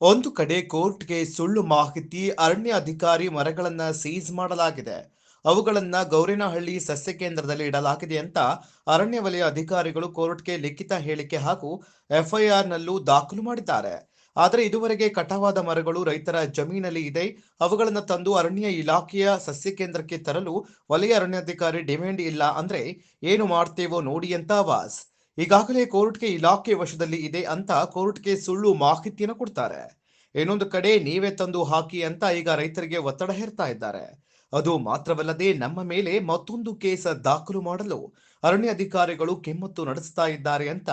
ಒಂದು ಕಡೆ ಕೋರ್ಟ್ಗೆ ಸುಳ್ಳು ಮಾಹಿತಿ, ಅರಣ್ಯ ಅಧಿಕಾರಿ ಮರಗಳನ್ನ ಸೀಜ್ ಮಾಡಲಾಗಿದೆ. ಅವುಗಳನ್ನ ಗೌರಿನಹಳ್ಳಿ ಸಸ್ಯ ಕೇಂದ್ರದಲ್ಲಿ ಇಡಲಾಗಿದೆ ಅಂತ ಅರಣ್ಯ ವಲಯ ಅಧಿಕಾರಿಗಳು ಕೋರ್ಟ್ಗೆ ಲಿಖಿತ ಹೇಳಿಕೆ ಹಾಗೂ ಎಫ್ಐಆರ್ ನಲ್ಲೂ ದಾಖಲು ಮಾಡಿದ್ದಾರೆ. ಆದರೆ ಇದುವರೆಗೆ ಕಟಾವಾದ ಮರಗಳು ರೈತರ ಜಮೀನಲ್ಲಿ ಇದೆ. ಅವುಗಳನ್ನು ತಂದು ಅರಣ್ಯ ಇಲಾಖೆಯ ಸಸ್ಯ ಕೇಂದ್ರಕ್ಕೆ ತರಲು ವಲಯ ಅರಣ್ಯಾಧಿಕಾರಿ ಡಿಮ್ಯಾಂಡ್ ಇಲ್ಲ ಅಂದ್ರೆ ಏನು ಮಾಡ್ತೇವೋ ನೋಡಿ ಅಂತ ಆವಾಸ್ ಈಗಾಗಲೇ ಕೋರ್ಟ್ಗೆ ಇಲಾಖೆ ವಶದಲ್ಲಿ ಇದೆ ಅಂತ ಕೋರ್ಟ್ಗೆ ಸುಳ್ಳು ಮಾಹಿತಿಯನ್ನು ಕೊಡ್ತಾರೆ. ಇನ್ನೊಂದು ಕಡೆ ನೀವೇ ತಂದು ಹಾಕಿ ಅಂತ ಈಗ ರೈತರಿಗೆ ಒತ್ತಡ ಹೇರ್ತಾ ಇದ್ದಾರೆ. ಅದು ಮಾತ್ರವಲ್ಲದೆ ನಮ್ಮ ಮೇಲೆ ಮತ್ತೊಂದು ಕೇಸ್ ದಾಖಲು ಮಾಡಲು ಅರಣ್ಯ ಅಧಿಕಾರಿಗಳು ಕೆಮ್ಮತ್ತು ನಡೆಸ್ತಾ ಇದ್ದಾರೆ ಅಂತ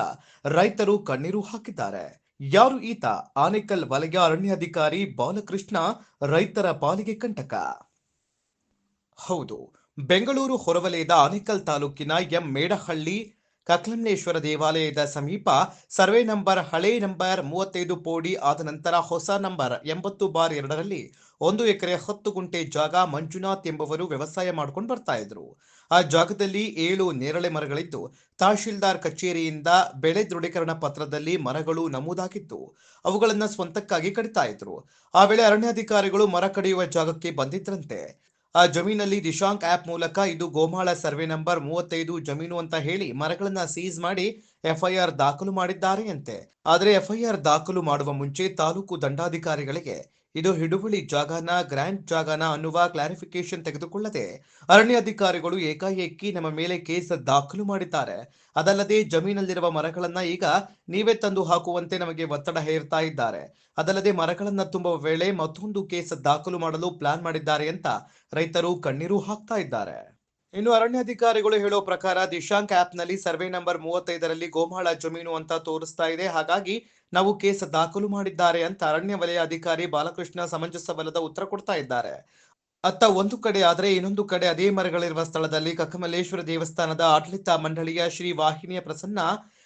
ರೈತರು ಕಣ್ಣೀರು ಹಾಕಿದ್ದಾರೆ. ಯಾರು ಈತ? ಆನೇಕಲ್ ವಲಯ ಅರಣ್ಯಾಧಿಕಾರಿ ಬಾಲಕೃಷ್ಣ, ರೈತರ ಪಾಲಿಗೆ ಕಂಟಕ. ಹೌದು, ಬೆಂಗಳೂರು ಹೊರವಲಯದ ಆನೇಕಲ್ ತಾಲೂಕಿನ ಎಂ ಮೇಡಹಳ್ಳಿ ಕಕ್ಲಮ್ನೇಶ್ವರ ದೇವಾಲಯದ ಸಮೀಪ ಸರ್ವೆ ನಂಬರ್ ಹಳೆ ನಂಬರ್ ಮೂವತ್ತೈದು ಪೋಡಿ ಆದ ನಂತರ ಹೊಸ ನಂಬರ್ ಎಂಬತ್ತು ಬಾರ್ ಎರಡರಲ್ಲಿ ಒಂದು ಎಕರೆ ಹತ್ತು ಗುಂಟೆ ಜಾಗ ಮಂಜುನಾಥ್ ಎಂಬುವರು ವ್ಯವಸಾಯ ಮಾಡ್ಕೊಂಡು ಬರ್ತಾ ಇದ್ರು. ಆ ಜಾಗದಲ್ಲಿ ಏಳು ನೇರಳೆ ಮರಗಳಿದ್ದು, ತಹಶೀಲ್ದಾರ್ ಕಚೇರಿಯಿಂದ ಬೆಳೆ ದೃಢೀಕರಣ ಪತ್ರದಲ್ಲಿ ಮರಗಳು ನಮೂದಾಗಿತ್ತು ಅವುಗಳನ್ನ ಸ್ವಂತಕ್ಕಾಗಿ ಕಡಿತಾ ಇದ್ರು. ಆ ವೇಳೆ ಅರಣ್ಯಾಧಿಕಾರಿಗಳು ಮರ ಕಡಿಯುವ ಜಾಗಕ್ಕೆ ಬಂದಿದ್ರಂತೆ. ಆ ಜಮೀನಲ್ಲಿ ದಿಶಾಂಕ್ ಆಪ್ ಮೂಲಕ ಇದು ಗೋಮಾಳ ಸರ್ವೆ ನಂಬರ್ ಮೂವತ್ತೈದು ಜಮೀನು ಅಂತ ಹೇಳಿ ಮರಗಳನ್ನ ಸೀಸ್ ಮಾಡಿ ಎಫ್ಐಆರ್ ದಾಖಲು ಮಾಡಿದ್ದಾರೆ ಅಂತೆ ಆದರೆ ಎಫ್ಐಆರ್ ದಾಖಲು ಮಾಡುವ ಮುಂಚೆ ತಾಲೂಕು ದಂಡಾಧಿಕಾರಿಗಳಿಗೆ ಇದು ಹಿಡುವಳಿ ಜಾಗನ, ಗ್ರ್ಯಾಂಡ್ ಜಾಗನ ಅನ್ನುವ ಕ್ಲಾರಿಫಿಕೇಶನ್ ತೆಗೆದುಕೊಳ್ಳದೆ ಅರಣ್ಯಾಧಿಕಾರಿಗಳು ಏಕಾಏಕಿ ನಮ್ಮ ಮೇಲೆ ಕೇಸ್ ದಾಖಲು ಮಾಡಿದ್ದಾರೆ. ಅದಲ್ಲದೆ ಜಮೀನಲ್ಲಿರುವ ಮರಗಳನ್ನ ಈಗ ನೀವೇ ತಂದು ಹಾಕುವಂತೆ ನಮಗೆ ಒತ್ತಡ ಹೇರ್ತಾ ಇದ್ದಾರೆ. ಅದಲ್ಲದೆ ಮರಗಳನ್ನ ತುಂಬುವ ವೇಳೆ ಮತ್ತೊಂದು ಕೇಸ್ ದಾಖಲು ಮಾಡಲು ಪ್ಲಾನ್ ಮಾಡಿದ್ದಾರೆ ಅಂತ ರೈತರು ಕಣ್ಣೀರು ಹಾಕ್ತಾ ಇದ್ದಾರೆ. ಇನ್ನು ಅರಣ್ಯಾಧಿಕಾರಿಗಳು ಹೇಳೋ ಪ್ರಕಾರ ದಿಶಾಂಕ್ ಆಪ್ನಲ್ಲಿ ಸರ್ವೆ ನಂಬರ್ ಮೂವತ್ತೈದರಲ್ಲಿ ಗೋಮಾಳ ಜಮೀನು ಅಂತ ತೋರಿಸ್ತಾ ಇದೆ. ಹಾಗಾಗಿ ನಾವು ಕೇಸ್ ದಾಖಲು ಮಾಡಿದ್ದಾರೆ ಅಂತ ಅರಣ್ಯ ವಲಯ ಅಧಿಕಾರಿ ಬಾಲಕೃಷ್ಣ ಸಮಂಜಸವಲ್ಲದ ಉತ್ತರ ಕೊಡ್ತಾ ಇದ್ದಾರೆ. ಅತ್ತ ಒಂದು ಕಡೆ ಆದರೆ ಇನ್ನೊಂದು ಕಡೆ ಅದೇ ಮರಗಳಿರುವ ಸ್ಥಳದಲ್ಲಿ ಕಕ್ಕಮಲ್ಲೇಶ್ವರ ದೇವಸ್ಥಾನದ ಆಡಳಿತ ಮಂಡಳಿಯ ಶ್ರೀ ವಾಹಿನಿಯ ಪ್ರಸನ್ನ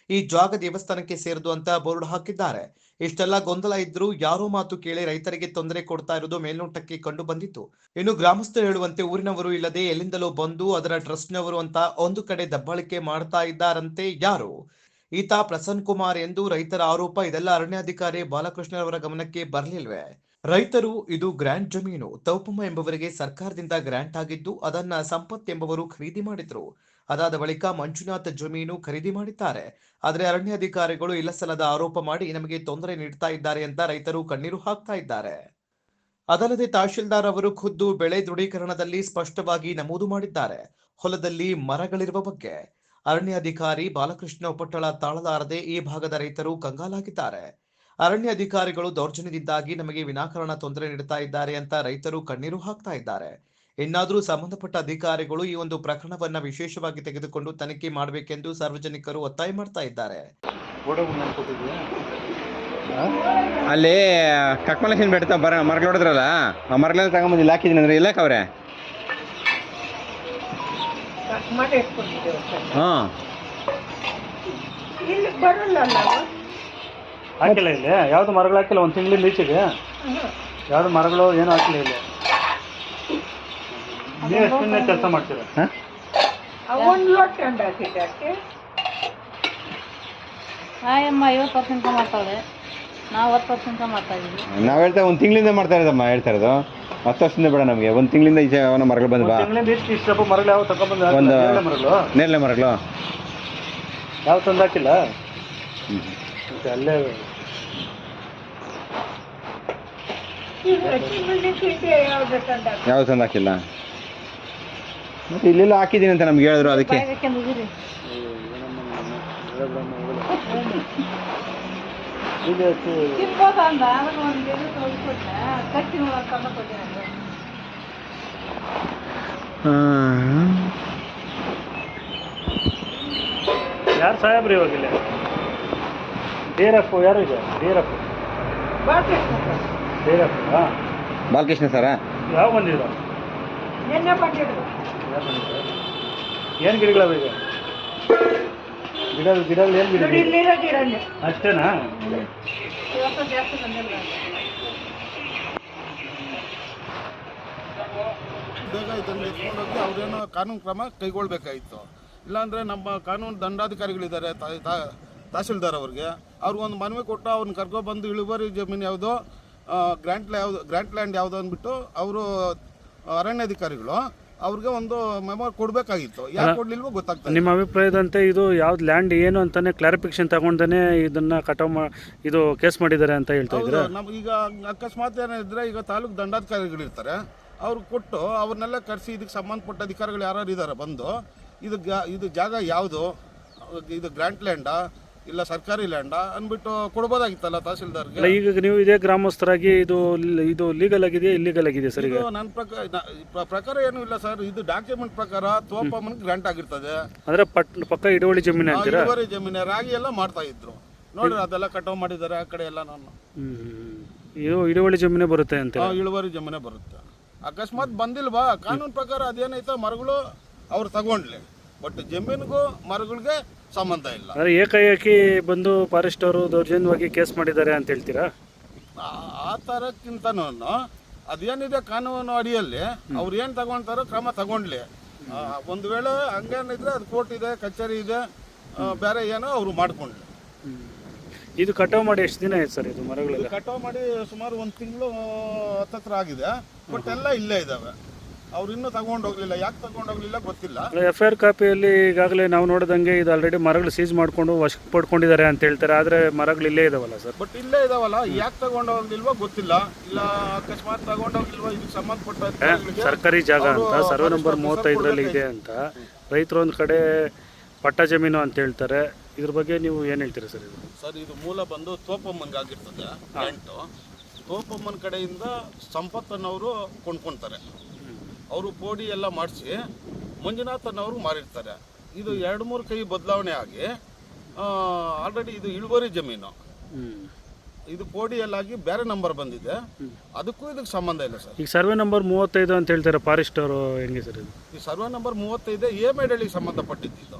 ಈ ಜಾಗ ದೇವಸ್ಥಾನಕ್ಕೆ ಸೇರಿದು ಅಂತ ಬೋರ್ಡ್ ಹಾಕಿದ್ದಾರೆ. ಇಷ್ಟೆಲ್ಲ ಗೊಂದಲ ಇದ್ರು ಯಾರೋ ಮಾತು ಕೇಳಿ ರೈತರಿಗೆ ತೊಂದರೆ ಕೊಡ್ತಾ ಇರೋದು ಮೇಲ್ನೋಟಕ್ಕೆ ಕಂಡು ಬಂದಿತ್ತು. ಇನ್ನು ಗ್ರಾಮಸ್ಥರು ಹೇಳುವಂತೆ ಊರಿನವರು ಇಲ್ಲದೆ ಎಲ್ಲಿಂದಲೋ ಬಂದು ಅದರ ಟ್ರಸ್ಟ್ನವರು ಅಂತ ಒಂದು ಕಡೆ ದಬ್ಬಾಳಿಕೆ ಮಾಡ್ತಾ ಇದ್ದಾರಂತೆ ಯಾರು? ಈತ ಪ್ರಸನ್ ಕುಮಾರ್ ಎಂದು ರೈತರ ಆರೋಪ, ಇದೆಲ್ಲ ಅರಣ್ಯಾಧಿಕಾರಿ ಬಾಲಕೃಷ್ಣರವರ ಗಮನಕ್ಕೆ ಬರಲಿಲ್ವೇ? ರೈತರು, ಇದು ಗ್ರ್ಯಾಂಟ್ ಜಮೀನು. ತೌಪಮ್ಮ ಎಂಬವರಿಗೆ ಸರ್ಕಾರದಿಂದ ಗ್ರ್ಯಾಂಟ್ ಆಗಿದ್ದು ಅದನ್ನ ಸಂಪತ್ ಎಂಬವರು ಖರೀದಿ ಮಾಡಿದ್ರು. ಅದಾದ ಬಳಿಕ ಮಂಜುನಾಥ್ ಜಮೀನು ಖರೀದಿ ಮಾಡಿದ್ದಾರೆ. ಆದರೆ ಅರಣ್ಯಾಧಿಕಾರಿಗಳು ಇಲ್ಲಸಲ್ಲದ ಆರೋಪ ಮಾಡಿ ನಮಗೆ ತೊಂದರೆ ನೀಡ್ತಾ ಇದ್ದಾರೆ ಅಂತ ರೈತರು ಕಣ್ಣೀರು ಹಾಕ್ತಾ ಇದ್ದಾರೆ. ಅದಲ್ಲದೆ ತಹಶೀಲ್ದಾರ್ ಅವರು ಖುದ್ದು ಬೆಳೆ ದೃಢೀಕರಣದಲ್ಲಿ ಸ್ಪಷ್ಟವಾಗಿ ನಮೂದು ಮಾಡಿದ್ದಾರೆ. ಹೊಲದಲ್ಲಿ ಮರಗಳಿರುವ ಬಗ್ಗೆ ಅರಣ್ಯಾಧಿಕಾರಿ ಬಾಲಕೃಷ್ಣ ಉಪಟಳ ತಾಳಲಾರದೆ ಈ ಭಾಗದ ರೈತರು ಕಂಗಾಲಾಗಿದ್ದಾರೆ. ಅರಣ್ಯ ಅಧಿಕಾರಿಗಳು ದೌರ್ಜನ್ಯದಿಂದಾಗಿ ನಮಗೆ ವಿನಾಕಾರಣ ತೊಂದರೆ ನೀಡುತ್ತಾ ಇದ್ದಾರೆ ಅಂತ ರೈತರು ಕಣ್ಣೀರು ಹಾಕ್ತಾ ಇದ್ದಾರೆ. ಇನ್ನಾದರೂ ಸಂಬಂಧಪಟ್ಟ ಅಧಿಕಾರಿಗಳು ಈ ಒಂದು ಪ್ರಕರಣವನ್ನ ವಿಶೇಷವಾಗಿ ತೆಗೆದುಕೊಂಡು ತನಿಖೆ ಮಾಡಬೇಕೆಂದು ಸಾರ್ವಜನಿಕರು ಒತ್ತಾಯ ಮಾಡ್ತಾ ಇದ್ದಾರೆ. ಅಲ್ಲಿ ಕಕ್ಮಲಕ್ಷ್ಮಿ ಬೆಟ್ಟ ಬರ ಮರಗಳು ಹೊಡೆದ್ರಲ್ಲ ಆ ಮರಗಳೆಲ್ಲ ತಗೊಂಬಂದು ಇಲ್ಲಿ ಹಾಕಿದ್ದೀನಿ ಅಂದ್ರೆ ಇಲ್ಲಕ್ಕೆ ಅವ್ರೆ ಹಾಂ. ಹಾಕಿಲ್ಲ ಇಲ್ಲಿ. ಯಾವುದು ಮರಗಳು ಹಾಕಿಲ್ಲ? ಒಂದು ತಿಂಗಳಿಂದ ಈಚೆಗೆ. ಯಾವುದು ಮರಗಳು ಏನು ಹಾಕಿಲ್ಲ ಇಲ್ಲಿ. ನೀವು ಕೆಲಸ ಮಾಡ್ತೀರಾ? ಒಂದು ಲೋಟ್ ಕಂಡು ಹಾಕಿದ್ದಕ್ಕೆ ಆಯಮ್ಮ ಐವತ್ತು ವರ್ಷ ಮಾಡ್ತಾಳೆ ನಾವು ಹತ್ತು ವರ್ಷ ಮಾಡ್ತಾ ಇದ್ದೀವಿ ನಾವು ಹೇಳ್ತಾ ಒಂದು ತಿಂಗಳಿಂದ ಮಾಡ್ತಾ ಇರೋದಮ್ಮ ಹೇಳ್ತಾ ಇರೋದು. ಹತ್ತು ವರ್ಷದಿಂದ ಬೇಡ ನಮಗೆ. ಒಂದು ತಿಂಗಳಿಂದ ಈಚೆ ಅವನ ಮರಗಳು ಬಂದು ಬಾ. ಇಷ್ಟಪ್ಪ ಮರಗಳು ಯಾವ ತಗೊಂಡ್ಬಂದು ಒಂದು ಮರಗಳು. ನೇರಳೆ ಮರಗಳು. ಯಾವ ತಂದು ಹಾಕಿಲ್ಲ? ಮತ್ತೆ ಅಲ್ಲೇ ಯಾವ ತಂದು ಹಾಕಿಲ್ಲ? ಮತ್ತೆ ಇಲ್ಲೆಲ್ಲ ಹಾಕಿದ್ದೀನಿ ಅಂತ ನಮ್ಗೆ ಹೇಳಿದ್ರು ಅದಕ್ಕೆ. ಯಾರು ಸಾಹೇಬ್ರಿ ಇವಾಗಿಲ್ಲ ಡೇರಪ್ಪು ಯಾರು ಇದೆ ಡೇರಪ್ಪು ಡೇರಪ್ಪ ಹಾಂ ಬಾಲಕೃಷ್ಣ ಸರ? ಯಾವ ಬಂದಿದ್ರು. ಏನು ಗಿಡಗಳವ ಈಗ? ಗಿಡ ಗಿಡಗಳು? ಏನು ಗಿಡ ಅಷ್ಟೇನಾ? ಬೇಗ ಇದನ್ನು ಎತ್ಕೊಂಡೋಗಿ ಅವ್ರೇನೋ ಕಾನೂನು ಕ್ರಮ ಕೈಗೊಳ್ಬೇಕಾಗಿತ್ತು ಇಲ್ಲಾಂದರೆ ನಮ್ಮ ಕಾನೂನು ದಂಡಾಧಿಕಾರಿಗಳಿದ್ದಾರೆ ತಹಸೀಲ್ದಾರ್ ಅವ್ರಿಗೆ. ಅವ್ರಿಗೆ ಒಂದು ಮನವಿ ಕೊಟ್ಟು ಅವ್ರನ್ನ ಕರ್ಕೊಬಂದು ಇಳುವರಿ ಜಮೀನು ಯಾವುದೋ ಗ್ರ್ಯಾಂಟ್ ಯಾವುದು ಗ್ರ್ಯಾಂಟ್ ಲ್ಯಾಂಡ್ ಯಾವುದು ಅಂದ್ಬಿಟ್ಟು ಅವರು ಅರಣ್ಯಾಧಿಕಾರಿಗಳು ಅವ್ರಿಗೆ ಒಂದು ಮೆಮೋ ಕೊಡಬೇಕಾಗಿತ್ತು. ಯಾಕೆ ಕೊಡ್ಲಿಲ್ವೋ ಗೊತ್ತಾಗ್ತದೆ ನಿಮ್ಮ ಅಭಿಪ್ರಾಯದಂತೆ ಇದು ಯಾವ್ದು ಲ್ಯಾಂಡ್ ಏನು ಅಂತಾನೆ ಕ್ಲಾರಿಫಿಕೇಶನ್ ತಗೊಂಡೇ ಇದನ್ನ ಕಟಾವ್ ಮಾ ಇದು ಕೇಸ್ ಮಾಡಿದ್ದಾರೆ ಅಂತ ಹೇಳ್ತಾ ಇದ್ದಾರೆ? ಇದ್ರೆ ನಮ್ಗೆ ಈಗ ಅಕಸ್ಮಾತ್ ಏನಿದ್ರೆ ಈಗ ತಾಲೂಕು ದಂಡಾಧಿಕಾರಿಗಳು ಇರ್ತಾರೆ ಅವ್ರು ಕೊಟ್ಟು ಅವ್ರನ್ನೆಲ್ಲ ಕರೆಸಿ ಇದಕ್ಕೆ ಸಂಬಂಧಪಟ್ಟ ಅಧಿಕಾರಿಗಳು ಯಾರು ಇದ್ದಾರೆ ಬಂದು ಇದು ಗಾ- ಇದು ಜಾಗ ಯಾವುದು ಇದು ಗ್ರ್ಯಾಂಟ್ ಲ್ಯಾಂಡಾ ಇಲ್ಲ ಸರ್ಕಾರಿ ಲ್ಯಾಂಡ ಅಂದ್ಬಿಟ್ಟು ಕೊಡ್ಬೋದಾಗಿತ್ತಲ್ಲ ತಹಸೀಲ್ದಾರ್ಗೆ? ಅಲ್ಲ ಈಗ ನೀವು ಇದೇ ಗ್ರಾಮಸ್ಥರಾಗಿ ಇದು ಇದು ಲೀಗಲ್ ಆಗಿದೆಯಾ ಇಲ್ಲಿಗಲ್ ಆಗಿದೆ ಸರ್ ಈಗ? ಇದು ನನ್ನ ಪ್ರಕಾರ ನ- ಪ್ರ- ಪ್ರಕಾರ ಏನು ಇಲ್ಲ ಸರ್. ಇದು ಡಾಕ್ಯುಮೆಂಟ್ ಪ್ರಕಾರ ತೋಪಮ್ಮನ್ ಗ್ರಾಂಟ್ ಆಗಿರ್ತದೆ. ಅಂದ್ರೆ ಪಟ್ ಪಕ್ಕ ಇಡುವಳಿ ಜಮೀನ ಆ ಅಂತೀರಾ ಇಳುವರಿ ಜಮೀನು ರಾಗಿ ಎಲ್ಲ ಮಾಡ್ತಾ ಇದ್ರು. ನೋಡ್ರಿ ಅದೆಲ್ಲ ಕಟಾವ್ ಮಾಡಿದ್ದಾರೆ ಆ ಕಡೆ ಎಲ್ಲ ನಾನು. ಹ್ಮ್. ಇದು ಹಿಡುವಳಿ ಜಮೀನೇ ಬರುತ್ತೆ ಅಂತ ಆ, ಇಳುವರಿ ಜಮೀನೆ ಬರುತ್ತೆ. ಅಕಸ್ಮಾತ್ ಬಂದಿಲ್ವಾ? ಕಾನೂನು ಪ್ರಕಾರ ಅದೇನೈತೆ ಮರಗಳು ಅವ್ರು ತಗೊಂಡ್ಲಿ. ಬಟ್ ಜಮೀನಿಗೂ ಮರಗಳಿಗೆ ಸಂಬಂಧ ಇಲ್ಲ. ಅಂದ್ರೆ ಏಕಾಏಕಿ ಬಂದು ಫಾರೆಸ್ಟ್ ಅವರು ದೌರ್ಜನ್ಯವಾಗಿ ಕೇಸ್ ಮಾಡಿದ್ದಾರೆ ಅಂತ ಹೇಳ್ತೀರಾ? ಆ- ತರಕ್ಕಿಂತ ಥರಕ್ಕಿಂತನೂ ಅದೇನಿದೆ ಕಾನೂನು ಅಡಿಯಲ್ಲಿ ಅವ್ರು ಏನು ತಗೊಳ್ತಾರೋ ಕ್ರಮ ತಗೊಂಡ್ಲಿ. ಆ, ಒಂದು ವೇಳೆ ಹಂಗೇನಿದ್ರೆ ಅದು ಕೋರ್ಟ್ ಇದೆ ಕಚೇರಿ ಇದೆ ಆ, ಬೇರೆ ಏನೋ ಅವರು ಮಾಡ್ಕೊಂಡ್ಲಿ. ಇದು ಕಟಾವ್ ಮಾಡಿ ಎಷ್ಟು ದಿನ ಆಯ್ತು ಸರ್ ಇದು ಮರಗಳೆಲ್ಲ? ಕಟಾವ್ ಮಾಡಿ ಸುಮಾರು ಒಂದು ತಿಂಗಳು ಹತ್ತತ್ರ ಆಗಿದೆ. ಬಟ್ ಎಲ್ಲ ಇಲ್ಲೇ ಇದ್ದಾವೆ ಅವ್ರು ಇನ್ನೂ ತಗೊಂಡೋಗ್ಲಿಲ್ಲ ಯಾಕೆ ತಗೊಂಡೋಗ್ಲಿಲ್ಲ ಗೊತ್ತಿಲ್ಲ. ಎಫ್ ಐ ಆರ್ ಕಾಪಿಯಲ್ಲಿ ಈಗಾಗಲೇ ನಾವು ನೋಡಿದಂಗೆ ಇದು ಆಲ್ರೆಡಿ ಮರಗಳು ಸೀಸ್ ಮಾಡಿಕೊಂಡು ವಶಕ್ಕೆ ಪಡ್ಕೊಂಡಿದ್ದಾರೆ ಅಂತ ಹೇಳ್ತಾರೆ. ಆದರೆ ಮರಗಳು ಇಲ್ಲೇ ಇದಾವಲ್ಲ ಸರ್? ಬಟ್ ಇಲ್ಲೇ ಇದಾವಲ್ಲ. ಯಾಕೆ ತಗೊಂಡು ಹೋಗ್ಲಿಲ್ವೋ ಗೊತ್ತಿಲ್ಲ. ಇಲ್ಲ ಅಕಸ್ಮಾತ್ ತಗೊಂಡೋಗ್ಲಿಲ್ವೋ ಇದಕ್ಕೆ ಸಂಬಂಧಪಟ್ಟ ಸರ್ಕಾರಿ ಜಾಗ ಅಂತ ಸರ್ವೆ ನಂಬರ್ ಮೂವತ್ತೈದರಲ್ಲಿ ಇದೆ ಅಂತ. ರೈತರು ಒಂದು ಕಡೆ ಪಟ್ಟ ಜಮೀನು ಅಂತ ಹೇಳ್ತಾರೆ. ಇದ್ರ ಬಗ್ಗೆ ನೀವು ಏನು ಹೇಳ್ತೀರಾ ಸರ್ ಇದು? ಸರ್ ಇದು ಮೂಲ ಬಂದು ತೋಪಮ್ಮನ್ಗೆ ಆಗಿರ್ತದೆ ತೋಪಮ್ಮನ ಕಡೆಯಿಂದ ಅವರು ಕೊಂಡ್ಕೊಳ್ತಾರೆ ಅವರು ಪೋಡಿ ಎಲ್ಲ ಮಾಡಿಸಿ ಮಂಜುನಾಥನವರು ಮಾರಿರ್ತಾರೆ. ಇದು ಎರಡು ಮೂರು ಕೈ ಬದಲಾವಣೆ ಆಗಿ ಆಲ್ರೆಡಿ ಇದು ಇಳುವರಿ ಜಮೀನು. ಇದು ಪೋಡಿಯಲ್ಲಾಗಿ ಬೇರೆ ನಂಬರ್ ಬಂದಿದೆ. ಅದಕ್ಕೂ ಇದಕ್ಕೆ ಸಂಬಂಧ ಇಲ್ಲ ಸರ್. ಈಗ ಸರ್ವೆ ನಂಬರ್ ಮೂವತ್ತೈದು ಅಂತ ಹೇಳ್ತಾರೆ ಫಾರೆಸ್ಟ್ ಅವರು ಹೆಂಗೆ ಸರ್ ಇದು? ಈ ಸರ್ವೆ ನಂಬರ್ ಮೂವತ್ತೈದು ಎ ಮೇಡಳಿಗೆ ಸಂಬಂಧಪಟ್ಟಿದ್ದು ಇದು.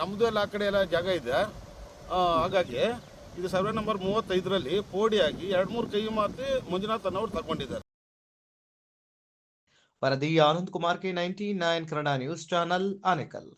ನಮ್ಮದು ಎಲ್ಲ ಆ ಕಡೆ ಎಲ್ಲ ಜಾಗ ಇದೆ. ಹಾಗಾಗಿ ಇದು ಸರ್ವೆ ನಂಬರ್ ಮೂವತ್ತೈದರಲ್ಲಿ ಪೋಡಿಯಾಗಿ ಎರಡು ಮೂರು ಕೈ ಮಾತಿ ಮಂಜುನಾಥನ್ ಅವ್ರು ತಗೊಂಡಿದ್ದಾರೆ. ವರದಿ Anand Kumar K ninety nine Kannada news channel Anekal